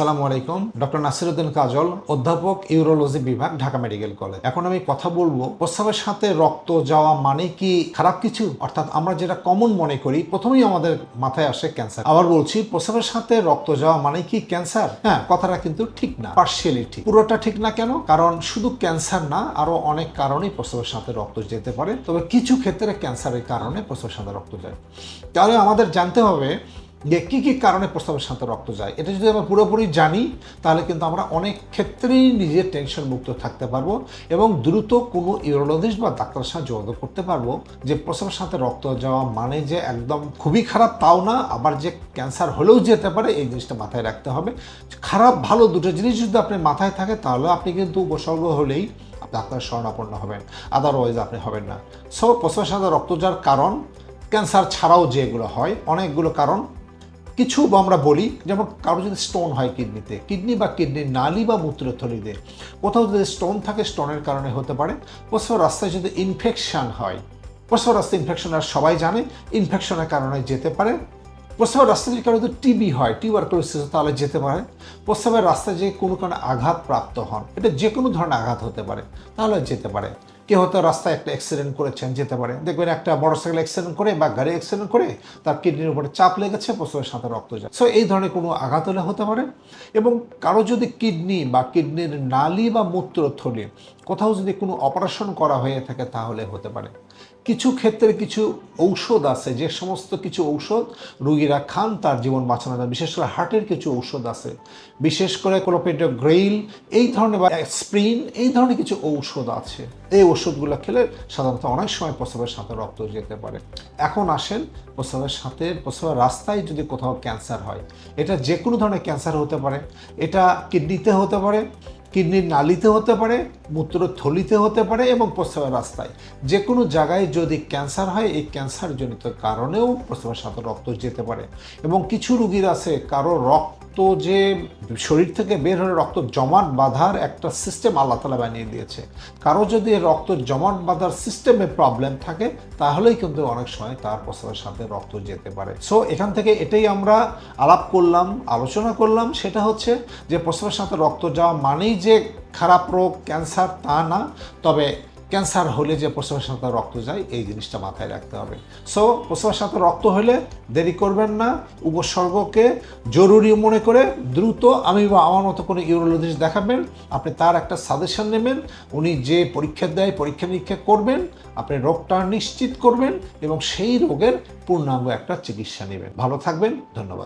সালামু আলাইকুম। ডক্টর নাসিরুদ্দিন কাজল, অধ্যাপক ইউরোলজি বিভাগ, ঢাকা মেডিকেল কলেজ। এখন আমি কথা বলব প্রস্রাবের সাথে রক্ত যাওয়া মানে কি, খারাপ কিছু? অর্থাৎ আমরা যেটা কমন মনে করি, প্রথমেই আমাদের মাথায় আসে ক্যান্সার আবার বলছি, প্রস্রাবের সাথে রক্ত যাওয়া মানে কি ক্যান্সার হ্যাঁ কথাটা কিন্তু ঠিক না পার্শিয়ালি ঠিক। পুরোটা ঠিক না কেন? কারণ শুধু ক্যান্সার না, আরও অনেক কারণেই প্রস্রাবের সাথে রক্ত যেতে পারে। তবে কিছু ক্ষেত্রে ক্যান্সারের কারণে প্রস্রাবের সাথে রক্ত যায়। তাহলে আমাদের জানতে হবে যে কী কী কারণে প্রস্তাবের সাথে রক্ত যায়, এটা যদি আমরা পুরোপুরি জানি, তাহলে কিন্তু আমরা অনেক ক্ষেত্রেই নিজের টেনশন মুক্ত থাকতে পারব এবং দ্রুত কোনো ইউরোলজিস্ট বা ডাক্তারের সাথে যোগাযোগ করতে পারব যে প্রস্রাবের সাথে রক্ত যাওয়া মানে যে একদম খুবই খারাপ তাও না, আবার যে ক্যান্সার হলেও যেতে পারে, এই জিনিসটা মাথায় রাখতে হবে। খারাপ, ভালো দুটো জিনিস যদি আপনার মাথায় থাকে, তাহলে আপনি কিন্তু উপসর্গ হলেই ডাক্তার শরণাপন্ন হবেন আদারওয়াইজ আপনি হবেন না। সো প্রস্রাবের সাথে রক্ত যাওয়ার কারণ ক্যান্সার ছাড়াও যেগুলো হয়, অনেকগুলো কারণ কিছু আমরা বলি, যেমন কারও যদি স্টোন হয় কিডনিতে কিডনি বা কিডনির নালি বা মূত্রথলিতে কোথাও যদি স্টোন থাকে স্টোনের কারণে হতে পারে। প্রস্রাব রাস্তায় যদি ইনফেকশন হয় প্রস্রাব রাস্তায় ইনফেকশন আর সবাই জানে ইনফেকশনের কারণে যেতে পারে। প্রস্রাবের রাস্তায় যদি কারও টিবি হয় টিউবারকুলোসিস তাহলে যেতে পারে। প্রস্রাবের রাস্তায় যে কোনো কারণে আঘাত প্রাপ্ত হন, এটা যে কোনো ধরনের আঘাত হতে পারে, তাহলে যেতে পারে। কেউ হয়তো রাস্তায় একটা অ্যাক্সিডেন্ট করেছেন, যেতে পারে। দেখবেন একটা মোটরসাইকেল অ্যাক্সিডেন্ট করে বা গাড়ি অ্যাক্সিডেন্ট করে তার কিডনির উপরে চাপ লেগেছে প্রচুর সাথে রক্ত যায় সো এই ধরনের কোনো আঘাত হলে হতে পারে। এবং কারও যদি কিডনি বা কিডনির নালি বা মূত্রথলি কোথাও যদি কোনো অপারেশন করা হয়ে থাকে তাহলে হতে পারে। কিছু ক্ষেত্রে কিছু ঔষধ আছে, যে সমস্ত কিছু ঔষধ রুগীরা খান তার জীবন বাঁচানো যায় বিশেষ করে হার্টের কিছু ঔষধ আছে। বিশেষ করে গ্রেইল এই ধরনের বা স্প্রিন, এই ধরনের কিছু ঔষধ আছে। এই ওষুধগুলো খেলে সাধারণত অনেক সময় প্রস্রাবের সাথে রক্ত যেতে পারে। এখন আসেন প্রস্রাবের সাথে প্রস্রাবের রাস্তায় যদি কোথাও ক্যান্সার হয়, এটা যে কোনো ধরনের ক্যান্সার হতে পারে। এটা কিডনিতে হতে পারে কিডনির নালিতে হতে পারে, মূত্রথলিতে হতে পারে এবং প্রস্রাবের রাস্তায়। যে কোনো জায়গায় যদি ক্যান্সার হয়, এই ক্যান্সারজনিত কারণেও প্রস্রাবের সাথে রক্ত যেতে পারে। এবং কিছু রুগীর আছে, কারও রক্ত যে শরীর থেকে বের হলে রক্ত জমাট বাঁধার একটা সিস্টেম আল্লাহ তালা বানিয়ে দিয়েছে। কারও যদি রক্ত জমাট বাঁধার সিস্টেমে প্রবলেম থাকে, তাহলেই কিন্তু অনেক সময় তার প্রস্রাবের সাথে রক্ত যেতে পারে। সো এখান থেকে এটাই আমরা আলাপ করলাম, আলোচনা করলাম। সেটা হচ্ছে যে প্রস্রাবের সাথে রক্ত যাওয়া মানেই যে খারাপ রোগ ক্যান্সার তা না। তবে ক্যান্সার হলে যে প্রস্রাবের রক্ত যায়, এই জিনিসটা মাথায় রাখতে হবে। সো প্রস্রাবের রক্ত হলে দেরি করবেন না। উপসর্গকে জরুরি মনে করে দ্রুত আমি বা আমার মতো কোনো ইউরোলজিস্ট দেখাবেন। আপনি তার একটা সাজেশন নেবেন। উনি যে পরীক্ষা দেয়, পরীক্ষা নিরীক্ষা করবেন। আপনি রোগটা নিশ্চিত করবেন এবং সেই রোগের পূর্ণাঙ্গ একটা চিকিৎসা নেবেন। ভালো থাকবেন। ধন্যবাদ।